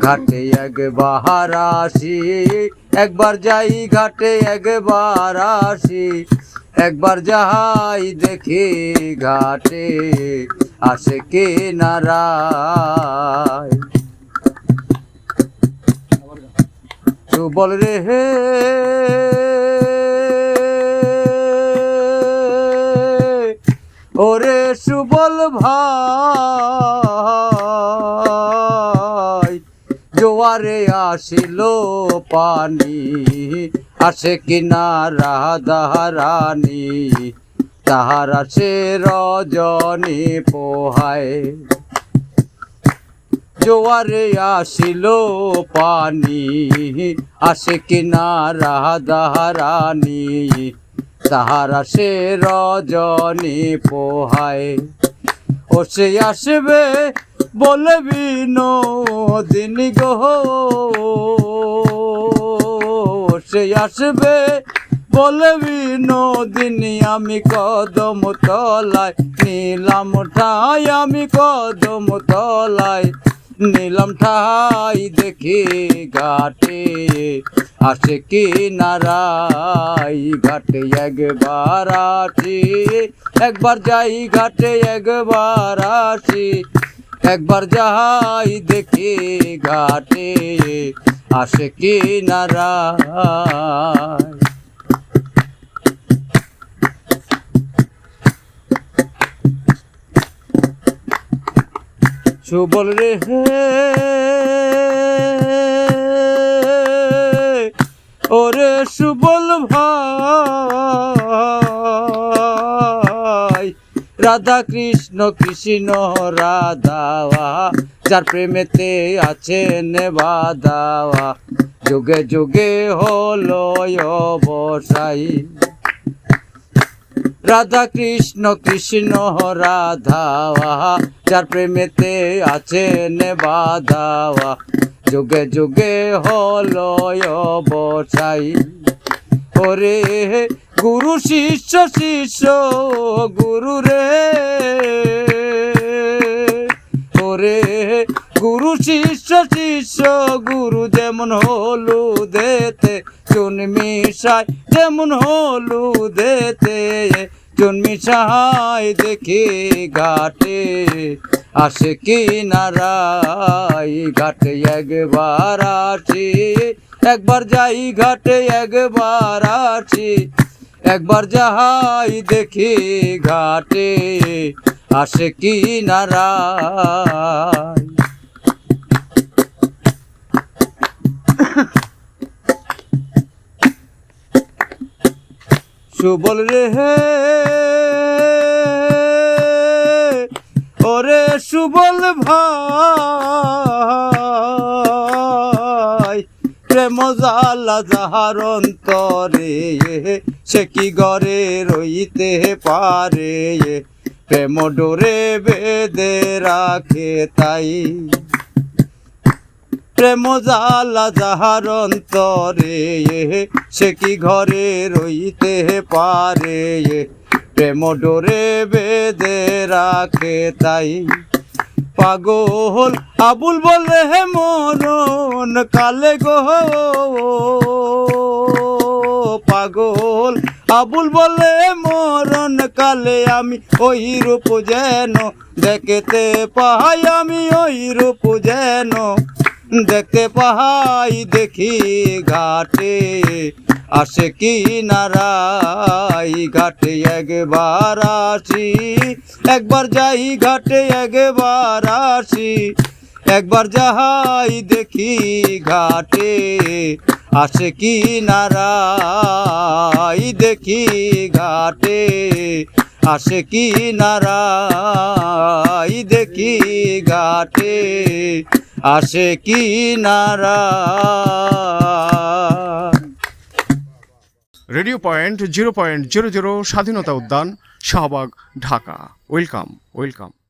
ঘাটে একবার আসি, একবার যাই ঘাটে একবার আসি, একবার যাই দেখি ঘাটে আসে কে নারায়। সুবল রে হে, ওরে সুবল ভাই। জোয়ারে আসিল পানি, আসে কিনা রাধারানী তাহার আসে রজনী পোহায়। জোয়ারে আসিল পানি, আসে কিনা রাধারানী তাহারা সে রজনী পোহায়। ও সে আসবে বলবি দিন গো। সে আসবে, বলবি দিনী, আমি কদম তলায় নিলাম ঠাই, আমি কদম তলায় নিলাম ঠাই, দেখি ঘাটে আসে কি নারাই। ঘাটে একবার আসি, একবার যাই, ঘাটে একবার আসি। একবার যাই দেখি ঘাটে আসে কি নারায়? সুবল রে হে ওরে সুবল ভাই। রাধা কৃষ্ণ কৃষ্ণ রাধাওয়া যার প্রেমেতে আছেন বাদাওয়া যুগে যুগে হলো অবসায়ী। রাধা কৃষ্ণ কৃষ্ণ রাধাওয়া যার প্রেমেতে আছেন বাধাওয়া যুগে যুগে হলো বসাই ওরে গুরু শিষ্য শিষ্য, গুরু রে। ওরে গুরু শিষ্য শিষ্য, গুরু যেমন হলু দেতে, চুন মিশাই যেমন হলু দেতে, চুন মিশাই দেখি ঘাটে, আসে কি নারাই ঘাটে একবার আসি, একবার যাই ঘাটে একবার আসি। একবার যাহাই দেখি ঘাটে, আসে কি নারায়? সুবল রে হে, ওরে সুবল ভাই, প্রেম জালা যাহার অন্তরে সে কি গরে রইতে পারে প্রেম ডোরে বেদে রাখে তাই। প্রেম জালা যাহার অন্তরে সে কি ঘরে রইতে পারে প্রেম ডোরে বেদে রাখে তাই। পাগল আবুল বলে মরণ, কালে গো পাগল। আবুল বলে, মরণ কালে আমি ওই রূপ যেন দেখতে পাই, আমি ওই রূপ যেন দেখতে পাই। দেখি ঘাটে আসে কি নারাই ঘাটে একবার আসি, একবার যাই ঘাটে একবার আসি, একবার যাহাই দেখি ঘাটে আসে কি নারাই দেখি ঘাটে। আসে কি নারাই দেখি ঘাটে। আসে কি নারা radio point zero point zero zero Swadhinata Udyan, Shahbag, Dhaka. Welcome welcome.